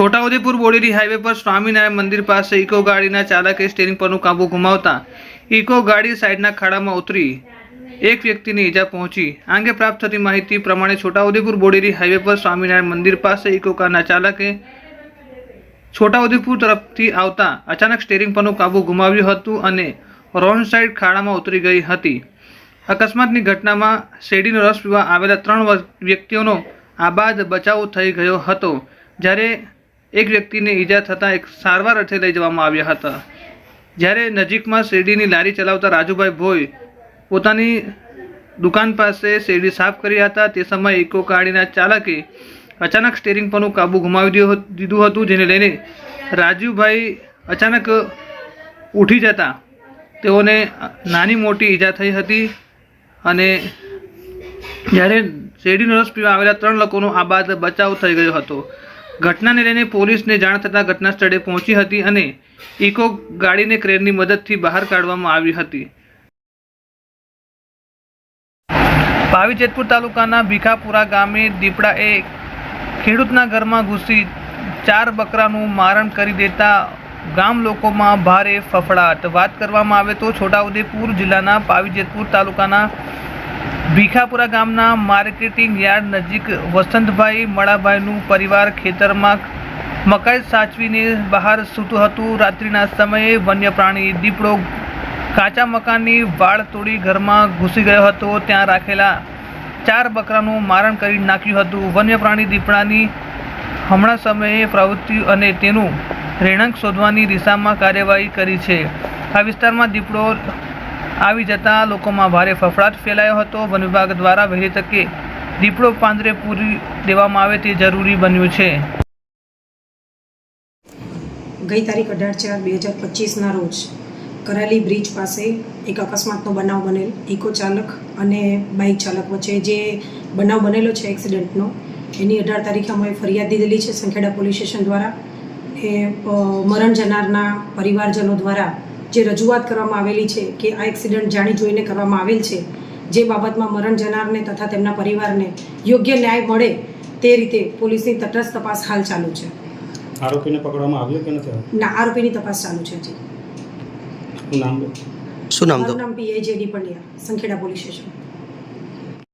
Chhota Udepur Bodeli highway પર સ્વામિનારાયણ મંદિર પાસે ઇકો ગાડીના ચાલકે સ્ટેરિંગ પરનું કાબુ ગુમાવતા ઇકો ગાડી સાઈડના ખાડામાં ઉતરી એક વ્યક્તિને ઈજા પહોંચી. આ અંગે પ્રાપ્ત થતી માહિતી પ્રમાણે છોટાઉદેપુર બોડેલી હાઈવે પર સ્વામિનારાયણ મંદિર પાસે ઇકો કારના ચાલકે છોટાઉદેપુર તરફથી આવતા અચાનક સ્ટેરિંગ પરનું કાબુ ગુમાવ્યું હતું અને રોંગ સાઈડ ખાડામાં ઉતરી ગઈ હતી. અકસ્માતની ઘટનામાં શેરડીનો રસ પીવા આવેલા ત્રણ વ્યક્તિઓનો આબાદ બચાવ થઈ ગયો હતો. જ્યારે એક વ્યક્તિને ઈજા થતાં એક સારવાર અર્થે લઈ જવામાં આવ્યા હતા. જ્યારે નજીકમાં શેરડીની લારી ચલાવતા રાજુભાઈ ભોઈ પોતાની દુકાન પાસે શેરડી સાફ કર્યા હતા, તે સમયે ઇકો ગાડીના ચાલકે અચાનક સ્ટેરિંગ પરનું કાબુ ગુમાવી દીધું હતું, જેને લઈને રાજુભાઈ અચાનક ઉઠી જતા. તેઓને નાની મોટી ઈજા થઈ હતી અને જ્યારે શેરડીનો રસ પીવા આવેલા ત્રણ લોકોનો આ બાદ બચાવ થઈ ગયો હતો. ઘટનાને લઈને પોલીસને જાણ થતાં ઘટના સ્થળે પહોંચી હતી અને ઇકો ગાડીને ક્રેનની મદદથી બહાર કાઢવામાં આવી હતી. પાવી જેતપુર તાલુકાના ભીખાપુરા ગામે દીપડાએ ખેડૂતના ઘરમાં ઘૂસી ચાર બકરાનું મારણ કરી દેતા ગામ લોકોમાં ભારે ફફડાટ. વાત કરવામાં આવે તો છોટાઉદેપુર જિલ્લાના પાવીજેતપુર તાલુકાના ભીખાપુરા ગામના માર્કેટિંગ યાર્ડ નજીક વસંતભાઈ મળાભાઈનું પરિવાર ખેતરમાં મકાઈ સાચવીને બહાર સૂતું હતું. રાત્રિના સમયે વન્ય પ્રાણી દીપડો કાચા મકાનની વાળ તોડી ઘરમાં ઘૂસી ગયો હતો. ત્યાં રાખેલા ચાર બકરાનું મારણ કરી નાખ્યું હતું. વન્ય પ્રાણી દીપડાની હમણાં સમયે પ્રવૃત્તિ અને તેનું રહેણાંક શોધવાની દિશામાં કાર્યવાહી કરી છે. આ વિસ્તારમાં દીપડો આવી જતા લોકોમાં ભારે ફફડાટ ફેલાયો હતો. વન વિભાગ દ્વારા વહેલી તકે દીપડો પાંદરે પૂરી દેવામાં આવે તે જરૂરી બન્યું છે. ગઈ તારીખ અઢાર ચાર બે હજાર પચીસના રોજ કરાલી બ્રિજ પાસે એક અકસ્માતનો બનાવ બનેલ. ઇકો ચાલક અને બાઇક ચાલક વચ્ચે જે બનાવ બનેલો છે એક્સિડન્ટનો, એની અઢાર તારીખે અમે ફરિયાદ દીધેલી છે સંખેડા પોલીસ સ્ટેશન દ્વારા. એ મરણ જનારના પરિવારજનો દ્વારા જે રજૂઆત કરવામાં આવેલી છે કે આ એક્સિડન્ટ જાણી જોઈને કરવામાં આવેલ છે જે બાબતમાં મરણ જનારને તથા તેમના પરિવારને યોગ્ય ન્યાય મળે તે રીતે પોલીસની તટસ્થ તપાસ હાલ ચાલુ છે. આરોપીને પકડવામાં આવ્યો કે નથી ના આરોપીની તપાસ ચાલુ છે હજી. શું નામ શું નામ તો? નામ PI JD Pandya Sankheda police station.